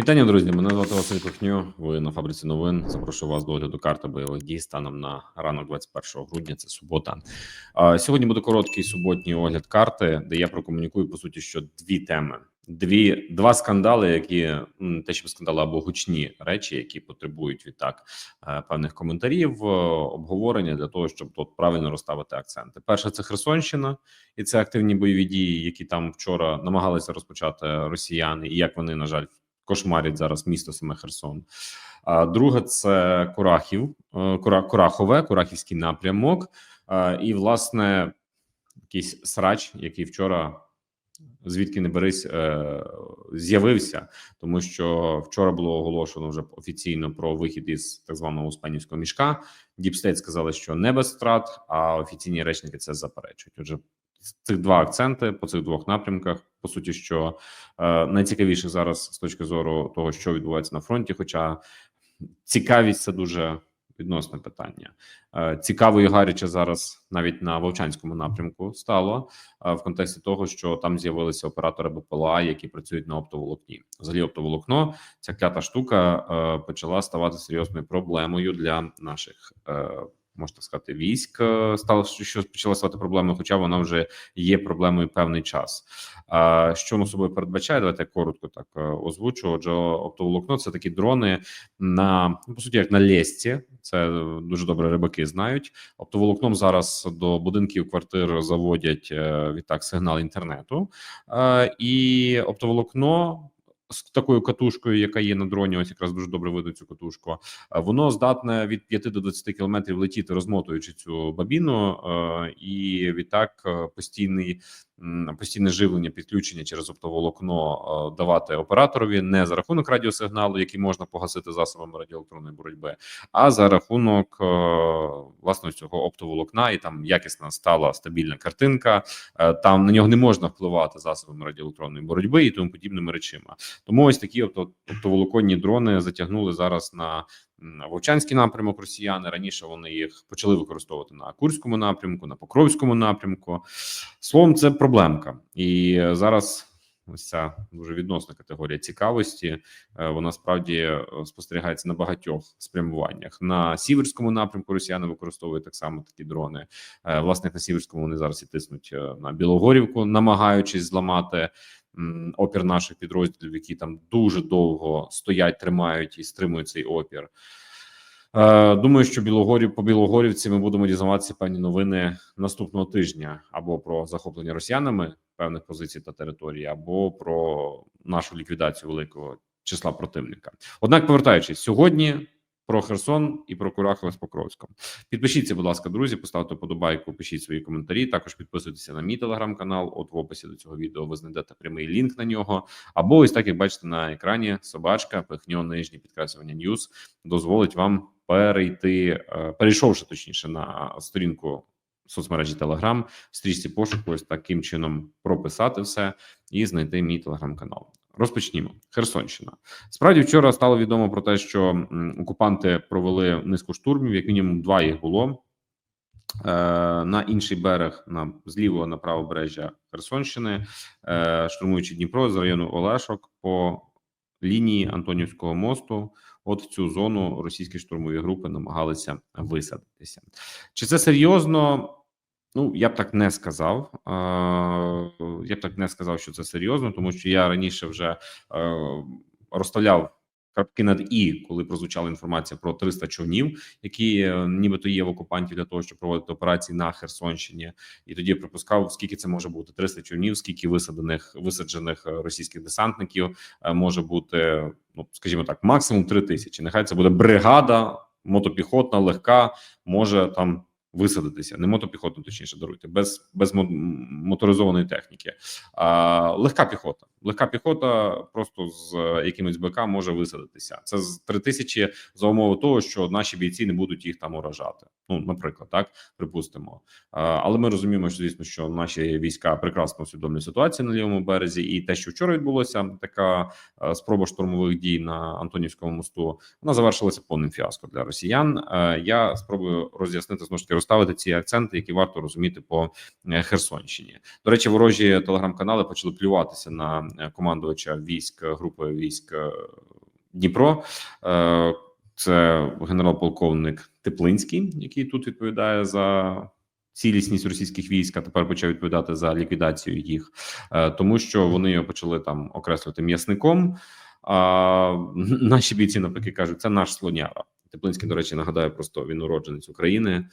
Вітання, друзі. Мене звати Василь Кухню. Ви на фабриці новин. Запрошую вас до огляду карти бойових дій станом на ранок 21 грудня. Це субота. Сьогодні буде короткий суботній огляд карти, де я прокомунікую по суті, що дві теми. Дві два скандали, які те, що скандали або гучні речі, які потребують відтак е, певних коментарів, е, обговорення для того, щоб тут правильно розставити акценти. Перше це Херсонщина, і це активні бойові дії, які там вчора намагалися розпочати росіяни, і як вони на жаль кошмарять зараз місто саме Херсон. А друге це Курахів, е, Кура, Курахове, Курахівський напрямок, і власне якийсь срач, який вчора. Звідки не берись, е, з'явився, тому що вчора було оголошено вже офіційно про вихід із так званого успенівського мішка. Діпстейт сказали, що не без втрат, а офіційні речники це заперечують. Отже, цих два акценти по цих двох напрямках. По суті, що е, найцікавіше зараз з точки зору того, що відбувається на фронті. Хоча цікавість це дуже відносне питання. Е, цікаво і гаряче зараз навіть на Вовчанському напрямку стало е, в контексті того, що там з'явилися оператори БПЛА, які працюють на оптоволокні. Взагалі, оптоволокно ця клята штука е, почала ставати серйозною проблемою для наших. Е, можна сказати, військ е, стало що почала ставати проблемою, хоча вона вже є проблемою певний час. Що воно собою передбачає? Давайте я коротко так е, озвучу. Отже, оптоволокно це такі дрони на ну, по суті, як на лєсті. Це дуже добре рибаки знають. Оптоволокном зараз до будинків квартир заводять е, відтак сигнал інтернету, і оптоволокно з такою катушкою, яка є на дроні, ось якраз дуже добре видно цю катушку. Воно здатне від 5 до 20 кілометрів летіти, розмотуючи цю бабіну, і відтак е, постійний постійне живлення, підключення через оптоволокно давати операторові не за рахунок радіосигналу, який можна погасити засобами радіоелектронної боротьби, а за рахунок е, власне цього оптоволокна, і там якісна стала стабільна картинка. Е, там на нього не можна впливати засобами радіоелектронної боротьби і тому подібними речима. Тому ось такі оптоволоконні дрони затягнули зараз на Вовчанський напрямок Росіяни раніше вони їх почали використовувати на Курському напрямку, на Покровському напрямку. Словом, це проблемка, і зараз ось ця дуже відносна категорія цікавості. Е, вона справді е, спостерігається на багатьох спрямуваннях. На сіверському напрямку Росіяни використовують так само такі дрони. Е, власне на сіверському вони зараз і тиснуть на Білогорівку, намагаючись зламати опір наших підрозділів, які там дуже довго стоять, тримають і стримують цей опір. Е, думаю, що Білогорів по Білогорівці ми будемо дізнаватися певні новини наступного тижня або про захоплення росіянами певних позицій та територій, або про нашу ліквідацію великого числа противника. Однак, повертаючись сьогодні про Херсон і про Курахове з Покровськом. Підпишіться, будь ласка, друзі, поставте подобайку, пишіть свої коментарі. Також підписуйтеся на мій телеграм-канал. От в описі до цього відео ви знайдете прямий лінк на нього. Або ось так як бачите на екрані, собачка, пихньо, нижнє підкреслювання Ньюз дозволить вам перейти, е, перейшовши точніше на сторінку. Соцмережі Телеграм, в стрічці пошуку, ось таким чином прописати все і знайти мій телеграм-канал. Розпочнімо. Херсонщина. Справді вчора стало відомо про те, що окупанти провели низку штурмів, як мінімум два їх було. Е, на інший берег на з на правобережжя Херсонщини, е, штурмуючи Дніпро з району Олешок по лінії Антонівського мосту. От в цю зону російські штурмові групи намагалися висадитися. Чи це серйозно? Ну, я б так не сказав. Я б так не сказав, що це серйозно, тому що я раніше вже е, розставляв крапки над і, коли прозвучала інформація про 300 човнів, які е, нібито є в окупантів для того, щоб проводити операції на Херсонщині, і тоді я припускав, скільки це може бути 300 човнів, скільки висаджених висаджених е, російських десантників може бути. Ну скажімо так, максимум 3 тисячі. Нехай це буде бригада мотопіхотна, легка, може там висадитися, не мотопіхотно, точніше даруйте, без без моторизованої техніки. А, Легка піхота. Легка піхота просто з якимось БК може висадитися. Це з три тисячі за умови того, що наші бійці не будуть їх там уражати. Ну, наприклад, так припустимо. А, але ми розуміємо, що звісно, що наші війська прекрасно усвідомлюють ситуацію на лівому березі, і те, що вчора відбулося, така спроба штурмових дій на Антонівському мосту, вона завершилася повним фіаско для росіян. Я спробую роз'яснити знову ж таки розставити ці акценти, які варто розуміти по е, Херсонщині. До речі, ворожі телеграм-канали почали плюватися на е, командувача військ групи військ Дніпро. Е, Це генерал-полковник Теплинський, який тут відповідає за цілісність російських військ, а тепер почав відповідати за ліквідацію їх, е, тому що вони його почали там окреслювати м'ясником. А наші бійці навпаки кажуть, це наш слоняра. Теплинський, до речі, нагадаю, просто він уродженець України,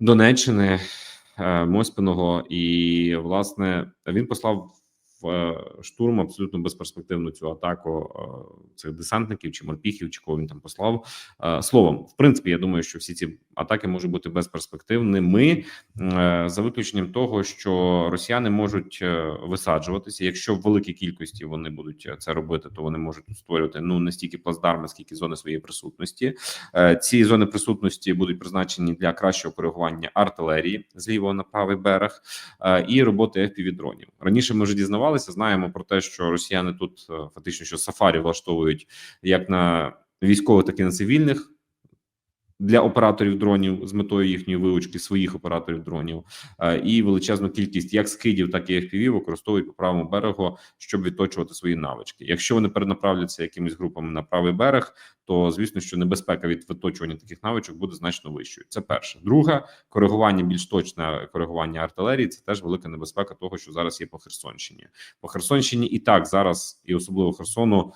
Донеччини, е, Моспиного, і власне він послав штурм абсолютно безперспективну цю атаку е, цих десантників чи морпіхів, чи кого він там послав. Е, Словом, в принципі, я думаю, що всі ці атаки можуть бути безперспективними е, за виключенням того, що росіяни можуть е, висаджуватися. Якщо в великій кількості вони будуть е, це робити, то вони можуть створювати ну не стільки плацдарми, скільки зони своєї присутності. Е, Ці зони присутності будуть призначені для кращого коригування артилерії з лівого на правий берег е, і роботи FPV-дронів. Раніше ми вже дізнавалися, знаємо про те, що росіяни тут е, фактично що сафарі влаштовують як на військових, так і на цивільних. Для операторів дронів з метою їхньої вилучки своїх операторів дронів е, і величезну кількість як скидів, так і FPV використовують по правому берегу, щоб відточувати свої навички. Якщо вони перенаправляться якимись групами на правий берег, то звісно, що небезпека від виточування таких навичок буде значно вищою. Це перше. Друге, коригування більш точне коригування артилерії. Це теж велика небезпека того, що зараз є по Херсонщині. По Херсонщині і так зараз, і особливо Херсону.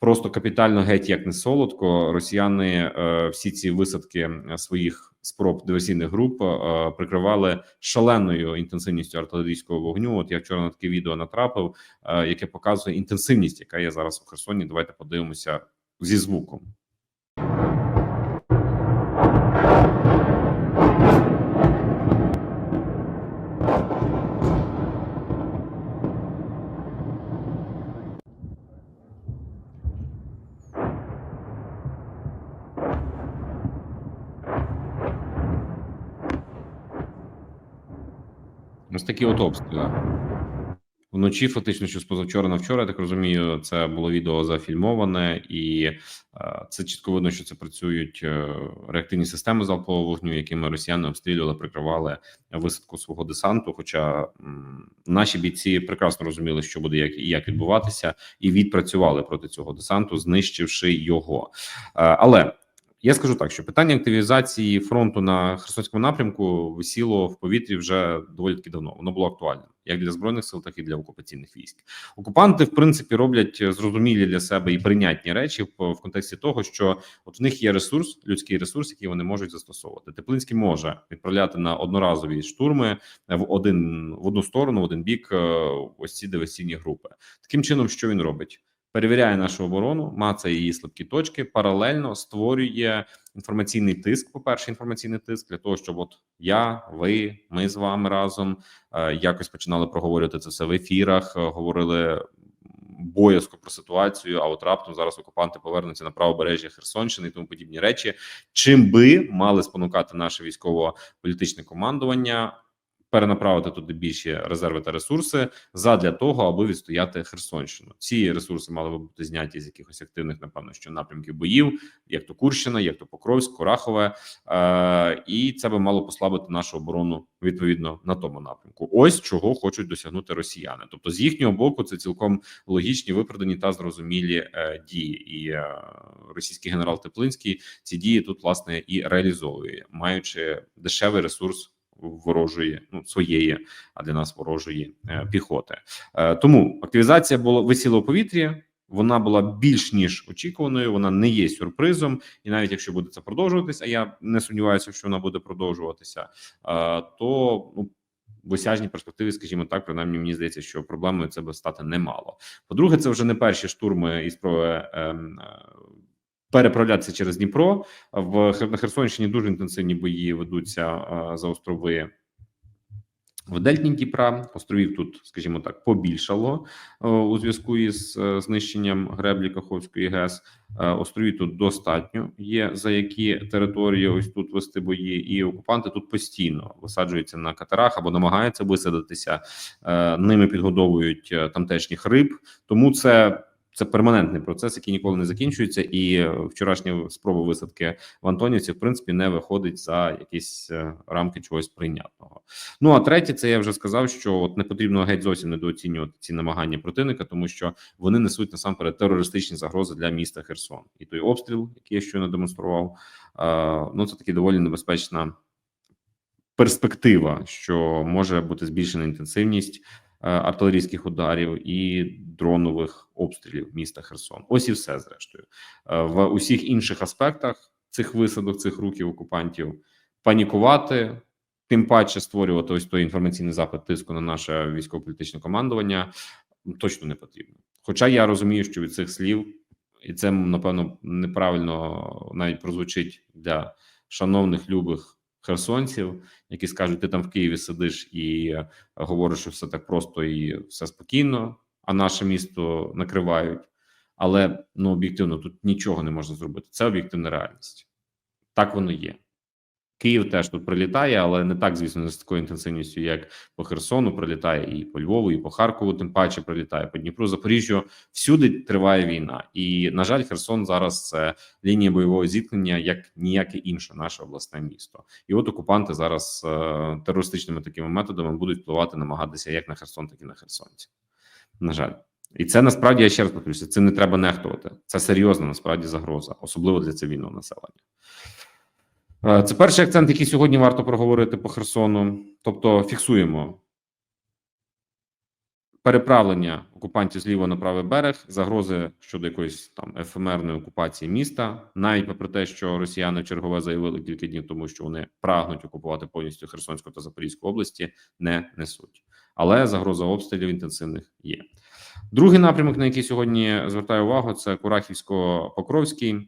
Просто капітально геть як не солодко. Росіяни е, всі ці висадки своїх спроб диверсійних груп е, прикривали шаленою інтенсивністю артилерійського вогню. От я вчора на таке відео натрапив, е, яке показує інтенсивність, яка є зараз у Херсоні. Давайте подивимося зі звуком. Ось такі от обстріли. Вночі, фактично, що з позавчора на вчора, я так розумію, це було відео зафільмоване, і е, це чітко видно, що це працюють е, реактивні системи залпового вогню, якими росіяни обстрілювали, прикривали висадку свого десанту. Хоча наші бійці прекрасно розуміли, що буде як і як відбуватися, і відпрацювали проти цього десанту, знищивши його. Е, але я скажу так, що питання активізації фронту на Херсонському напрямку висіло в повітрі вже доволі таки давно. Воно було актуальним як для збройних сил, так і для окупаційних військ. Окупанти, в принципі, роблять зрозумілі для себе і прийнятні речі в, контексті того, що от в них є ресурс, людський ресурс, який вони можуть застосовувати. Теплинський може відправляти на одноразові штурми в один в одну сторону, в один бік. е, Ось ці диверсійні групи. Таким чином, що він робить? Перевіряє нашу оборону, мацає її слабкі точки, паралельно створює інформаційний тиск. По перше, інформаційний тиск для того, щоб от я, ви, ми з вами разом е, якось починали проговорювати це все в ефірах, е, говорили. Боязко про ситуацію, а от раптом зараз окупанти повернуться на правобережжя Херсонщини і тому подібні речі, чим би мали спонукати наше військово-політичне командування перенаправити туди більші резерви та ресурси задля того, аби відстояти Херсонщину. Ці ресурси мали би бути зняті з якихось активних, напевно, що напрямків боїв, як то Курщина, як то Покровськ, Корахове, е, і це би мало послабити нашу оборону відповідно на тому напрямку. Ось чого хочуть досягнути росіяни. Тобто, з їхнього боку, це цілком логічні, виправдані та зрозумілі е, дії, і е, російський генерал Теплинський ці дії тут власне і реалізовує, маючи дешевий ресурс ворожої, ну своєї, а для нас ворожої е, піхоти. Е, тому активізація була висіла у повітрі. Вона була більш ніж очікуваною. Вона не є сюрпризом, і навіть якщо буде це продовжуватися, а я не сумніваюся, що вона буде продовжуватися, е, то ну. В осяжній перспективі, скажімо так, принаймні мені здається, що проблемою це би стати немало. По-друге, це вже не перші штурми і спроби ем, переправлятися через Дніпро. В на Херсонщині дуже інтенсивні бої ведуться е, за острови. В Дельтні Дніпра островів тут, скажімо так, побільшало е, у зв'язку із е, знищенням греблі Каховської ГЕС. Островів тут достатньо є за які території ось тут вести бої, і окупанти тут постійно висаджуються на катерах або намагаються висадитися. Ними підгодовують тамтешніх риб. Тому це це перманентний процес, який ніколи не закінчується, і е, вчорашня спроба висадки в Антонівці, в принципі, не виходить за якісь е, рамки чогось прийнятного. Ну а третє, це я вже сказав, що от не потрібно геть зовсім недооцінювати ці намагання противника, тому що вони несуть насамперед терористичні загрози для міста Херсон. І той обстріл, який я щойно демонстрував, е, ну це таки доволі небезпечна перспектива, що може бути збільшена інтенсивність артилерійських ударів і дронових обстрілів міста Херсон. Ось і все зрештою Е, в усіх інших аспектах цих висадок, цих руків окупантів панікувати. Тим паче створювати ось той інформаційний запит тиску на наше військово-політичне командування точно не потрібно. Хоча я розумію, що від цих слів, і це напевно неправильно навіть прозвучить для шановних любих херсонців, які скажуть, ти там в Києві сидиш і е, говориш, що все так просто і все спокійно, а наше місто накривають. Але ну об'єктивно тут нічого не можна зробити. Це об'єктивна реальність. Так воно є. Київ теж тут прилітає, але не так, звісно, не з такою інтенсивністю, як по Херсону. Прилітає і по Львову, і по Харкову, тим паче прилітає по Дніпру, Запоріжжю. Всюди триває війна, і на жаль, Херсон зараз це лінія бойового зіткнення, як ніяке інше наше обласне місто. І от окупанти зараз е, терористичними такими методами будуть впливати, намагатися як на Херсон, так і на Херсонці. На жаль. І це насправді я ще раз повторюся, цим не треба нехтувати. Це серйозна насправді загроза, особливо для цивільного населення. Е, Це перший акцент, який сьогодні варто проговорити по Херсону. Тобто, фіксуємо переправлення окупантів з на правий берег, загрози щодо якоїсь там ефемерної окупації міста, навіть попри те, що росіяни чергове заявили кілька днів тому, що вони прагнуть окупувати повністю Херсонську та Запорізьку області, не несуть. Але загроза обстрілів інтенсивних є. Другий напрямок, на який сьогодні звертаю увагу, це Курахівсько-Покровський.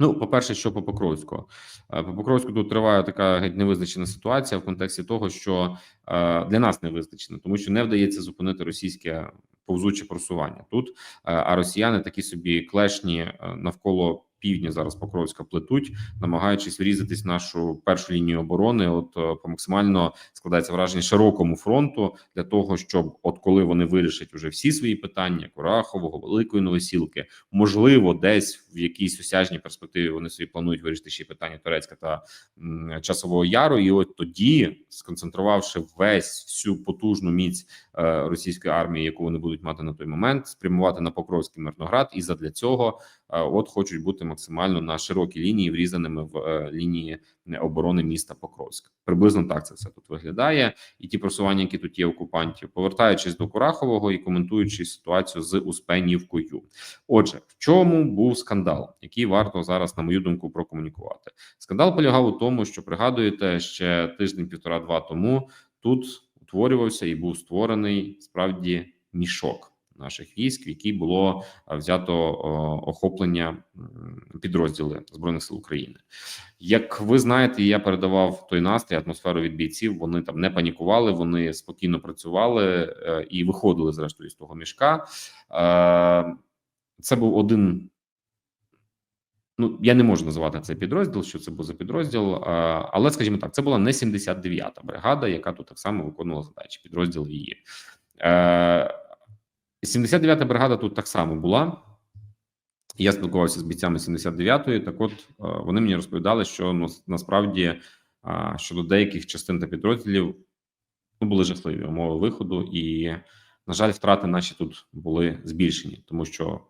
Ну, по-перше, що по Покровську, Е, по Покровську тут триває така геть невизначена ситуація в контексті того, що е, для нас не визначена, тому що не вдається зупинити російське повзуче просування тут. е, А росіяни такі собі клешні навколо півдня зараз Покровська плетуть, намагаючись врізатись в нашу першу лінію оборони. От е, по максимально складається враження широкому фронту для того, щоб от коли вони вирішать уже всі свої питання Курахового, Великої Новосілки, можливо, десь в якійсь осяжній перспективі вони собі планують вирішити ще питання Турецька та м, часового яру, і от тоді, сконцентрувавши весь всю потужну міць е, російської армії, яку вони будуть мати на той момент, спрямувати на Покровський Мирноград, і задля цього от хочуть бути максимально на широкій лінії, врізаними в е, лінії оборони міста Покровськ. Приблизно так це все тут виглядає, і ті просування, які тут є окупантів, повертаючись до Курахового і коментуючи ситуацію з Успенівкою. Отже, в чому був скандал, який варто зараз, на мою думку, прокомунікувати? Скандал полягав у тому, що пригадуєте ще тиждень-півтора-два тому тут утворювався і був створений справді мішок наших військ, в який було е, взято охоплення підрозділи збройних сил України. Як ви знаєте, я передавав той настрій, атмосферу від бійців. Вони там не панікували, вони спокійно працювали е, і виходили зрештою з того мішка. Е, Це був один. Ну, я не можу називати цей підрозділ, що це був за підрозділ, е, але скажімо так, це була не 79-та бригада, яка тут так само виконувала задачі. Підрозділ її. Е, 79-та бригада тут так само була. Я спілкувався з бійцями 79-ї. Так, от е, вони мені розповідали, що насправді е, щодо деяких частин та підрозділів ну, були жахливі умови виходу, і, на жаль, втрати наші тут були збільшені, тому що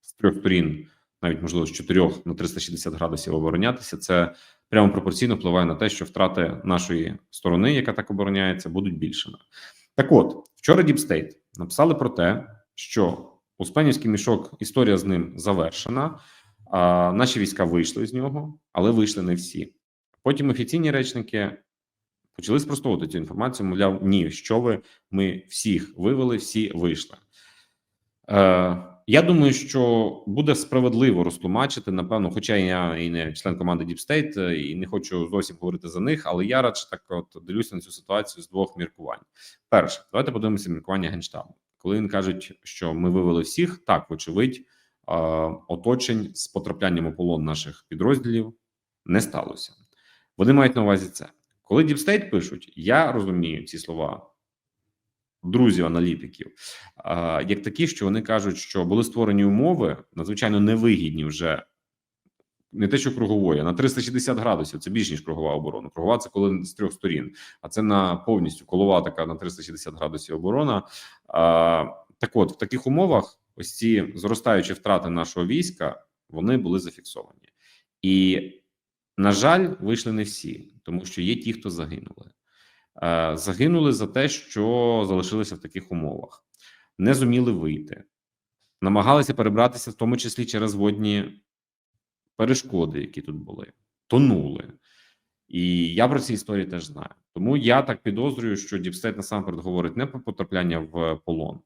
з трьох сторін, навіть можливо з чотирьох на 360 градусів оборонятися, це прямо пропорційно впливає на те, що втрати нашої сторони, яка так обороняється, будуть більшими. Так, от вчора Діпстейт написали про те, що Успенівський мішок історія з ним завершена. А наші війська вийшли з нього, але вийшли не всі. Потім офіційні речники почали спростовувати цю інформацію. Мовляв, ні, що ви ми всіх вивели, всі вийшли. Е, Я думаю, що буде справедливо розтлумачити, напевно, хоча я і не член команди Deep State, і не хочу зовсім говорити за них, але я радше так от дивлюся на цю ситуацію з двох міркувань. Перше, давайте подивимося міркування генштабу. Коли він кажуть, що ми вивели всіх, так вочевидь, оточень з потраплянням у полон наших підрозділів не сталося. Вони мають на увазі це. Коли Діпстейт пишуть, я розумію ці слова друзів аналітиків, а, як такі, що вони кажуть, що були створені умови надзвичайно невигідні вже. Не те, що кругової, на 360 градусів це більш ніж кругова оборона. Кругова це коли з трьох сторін, а це на повністю колова така на 360 градусів оборона. А, так от в таких умовах ось ці зростаючі втрати нашого війська вони були зафіксовані, і на жаль, вийшли не всі, тому що є ті, хто загинули. Е, Загинули за те, що залишилися в таких умовах, не зуміли вийти, намагалися перебратися, в тому числі через водні перешкоди, які тут були, тонули. І я про ці історії теж знаю. Тому я так підозрюю, що Діпстейт насамперед говорить не про потрапляння в полон,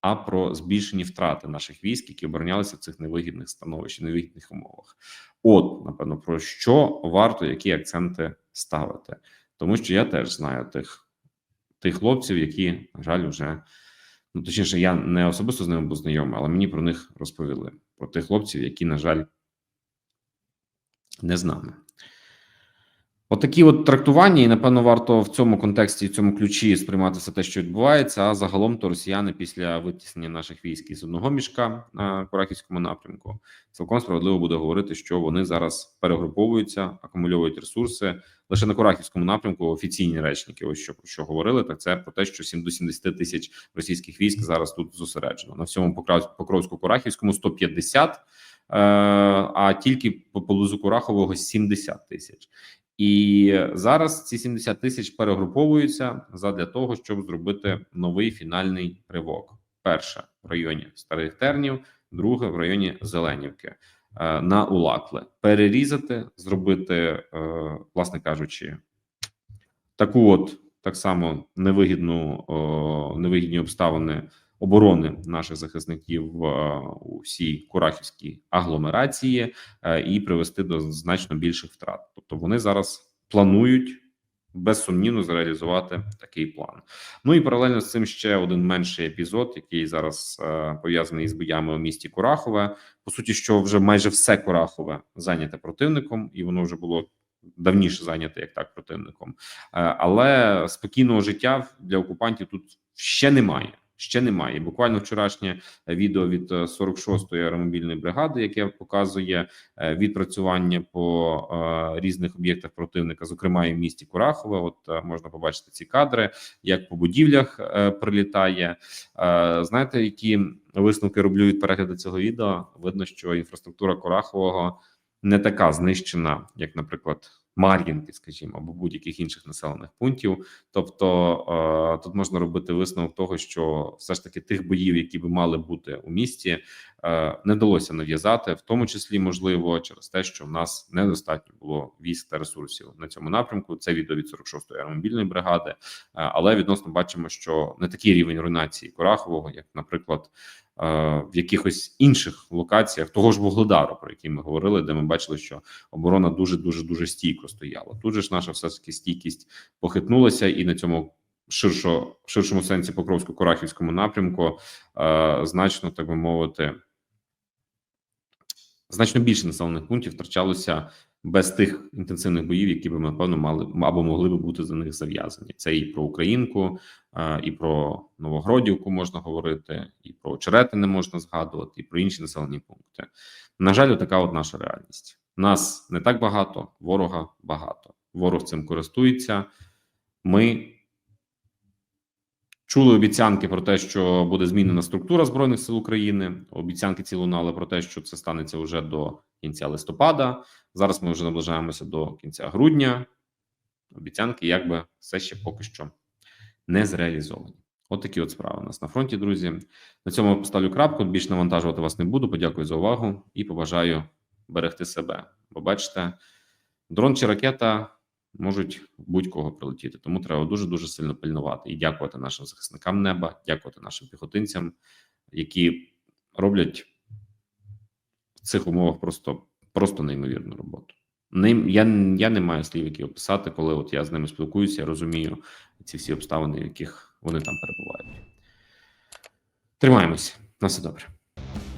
а про збільшені втрати наших військ, які оборонялися в цих невигідних становищах, невигідних умовах. От, напевно, про що варто які акценти ставити, тому що я теж знаю тих тих хлопців, які, на жаль, вже ну точніше, я не особисто з ними був знайомий, але мені про них розповіли: про тих хлопців, які, на жаль, не з нами. Отакі от трактування, і напевно варто в цьому контексті, в цьому ключі сприймати все те, що відбувається. А загалом то росіяни після витіснення наших військ із одного мішка на Курахівському напрямку цілком справедливо буде говорити, що вони зараз перегруповуються, акумульовують ресурси лише на Курахівському напрямку. Офіційні речники, ось що про що говорили, так це про те, що 7 до 70 тисяч російських військ зараз тут зосереджено на всьому покровську курахівському 150, а тільки по поблизу Курахового 70 тисяч. І зараз ці 70 тисяч перегруповуються задля того, щоб зробити новий фінальний ривок. Перше в районі старих тернів, друге в районі Зеленівки е, на Улакле. Перерізати, зробити, е, власне кажучи, таку от так само невигідну невигідні обставини оборони наших захисників в у всій Курахівській агломерації е, і привести до значно більших втрат. Тобто вони зараз планують безсумнівно зреалізувати такий план. Ну і паралельно з цим ще один менший епізод, який зараз е, пов'язаний з боями у місті Курахове. По суті, що вже майже все Курахове зайняте противником, і воно вже було. Давніше зайняте як так противником, е, але спокійного життя для окупантів тут ще немає ще немає. Буквально вчорашнє відео від 46-ї е, аеромобільної бригади, яке показує е, відпрацювання по е, різних об'єктах противника, зокрема і в місті Курахове. От можна побачити ці кадри, як по будівлях прилітає. Знаєте, які висновки роблю від перегляду цього відео? Видно, що інфраструктура Курахового не така знищена, як, наприклад. Мар'їнки, скажімо, або будь-яких інших населених пунктів. Тобто е, тут можна робити висновок того, що все ж таки тих боїв, які би мали бути у місті, е, не вдалося нав'язати, в тому числі можливо через те, що в нас недостатньо було військ та ресурсів на цьому напрямку. Це відео від 46-ї аеромобільної бригади, е, але відносно бачимо, що не такий рівень руйнації Корахового, як, наприклад. В якихось інших локаціях того ж Вугледару, про який ми говорили, де ми бачили, що оборона дуже дуже дуже стійко стояла. Тут же ж наша все таки стійкість похитнулася, і на цьому ширшо ширшому сенсі Покровсько-Корахівському напрямку е, значно так би мовити, значно більше населених пунктів втрачалося без тих інтенсивних боїв, які би ми напевно мали або могли би бути за них зав'язані. Це і про Українку, і про Новогродівку можна говорити, і про Очерети можна згадувати, і про інші населені пункти. На жаль, така от наша реальність. Нас не так багато, ворога багато. Ворог цим користується. Ми Чули обіцянки про те, що буде змінена структура збройних сил України. Обіцянки ці лунали про те, що це станеться вже до кінця листопада. Зараз ми вже наближаємося до кінця грудня. Обіцянки, якби все ще поки що не зреалізовані. От такі от справи у нас на фронті, друзі. На цьому поставлю крапку. Більше навантажувати вас не буду. Подякую за увагу і побажаю берегти себе. Бо бачите, дрон чи ракета можуть будь-кого прилетіти. Тому треба дуже дуже сильно пильнувати і дякувати нашим захисникам неба, дякувати нашим піхотинцям, які роблять в цих умовах просто просто неймовірну роботу. Я я не маю слів, які описати, коли от я з ними спілкуюся, я розумію ці всі обставини, в яких вони там перебувають. Тримаємось на все добре.